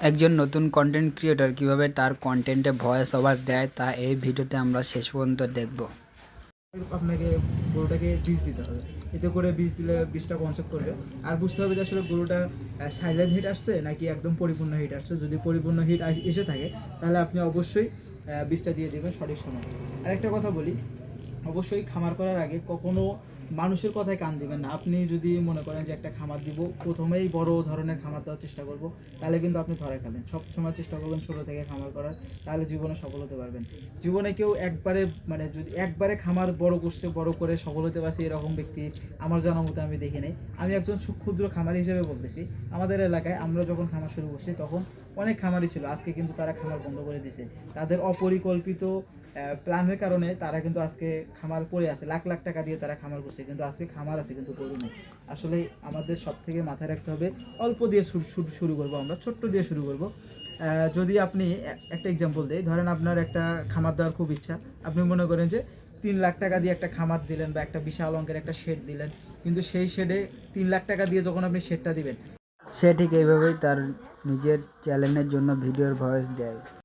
একজন নতুন content creator কীভাবে তার কন্টেন্টে ভয়েস ওভার দেয় তা এই ভিডিওতে আমরা শেষ পর্যন্ত দেখব। আপনাকে গরুটাকে বীজ দিতে হবে। এতে করে বীজ দিলে বীজটা কনসেপ্ট করবে। আর বুঝতে হবে যে আসলে গরুটা সাইলেন্ট হিট আসছে নাকি একদম পরিপূর্ণ হিট আসছে। যদি পরিপূর্ণ হিট এসে থাকে, তাহলে আপনি অবশ্যই বীজটা দিয়ে দেবেন সঠিক সময়। আর একটা কথা বলি, অবশ্যই খামার করার আগে কখনো মানুষের কথায় কান দিবেন না। আপনি যদি মনে করেন যে একটা খামার দিব, প্রথমেই বড় ধরনের খামার দেওয়ার চেষ্টা করব, তাহলে কিন্তু আপনি ধরে খাবেন। সব সময় চেষ্টা করবেন ছোটো থেকে খামার করার, তাহলে জীবনে সফল হতে পারবেন। জীবনে কেউ একবারে মানে যদি একবারে খামার বড় করছে, বড় করে সফল হতে পারছে এরকম ব্যক্তি আমার জানা মতো আমি দেখি নাই। আমি একজন ক্ষুদ্র খামারি হিসেবে বলতেছি। আমাদের এলাকায় আমরা যখন খামার শুরু করছি, তখন অনেক খামারি ছিল। আজকে কিন্তু তারা খামার বন্ধ করে দিছে তাদের অপরিকল্পিত প্ল্যানের কারণে তারা কিন্তু আজকে খামার পড়ে আছে, লাখ লাখ টাকা দিয়ে তারা খামার করছে, কিন্তু আজকে খামার আছে কিন্তু গরু নেই। আসলে আমাদের সব থেকে মাথায় রাখতে হবে, অল্প দিয়ে শুরু করব আমরা, ছোট্ট দিয়ে শুরু করব। যদি আপনি একটা এক্সাম্পল দেই, ধরেন আপনার একটা খামার দেওয়ার খুব ইচ্ছা, আপনি মনে করেন যে তিন লাখ টাকা দিয়ে একটা খামার দিলেন বা একটা বিশাল অঙ্কের একটা শেড দিলেন, কিন্তু সেই শেডে তিন লাখ টাকা দিয়ে যখন আপনি শেডটা দিবেন, সে ঠিক এইভাবেই তার নিজের চ্যানেলের জন্য ভিডিওর ভয়েস দেয়।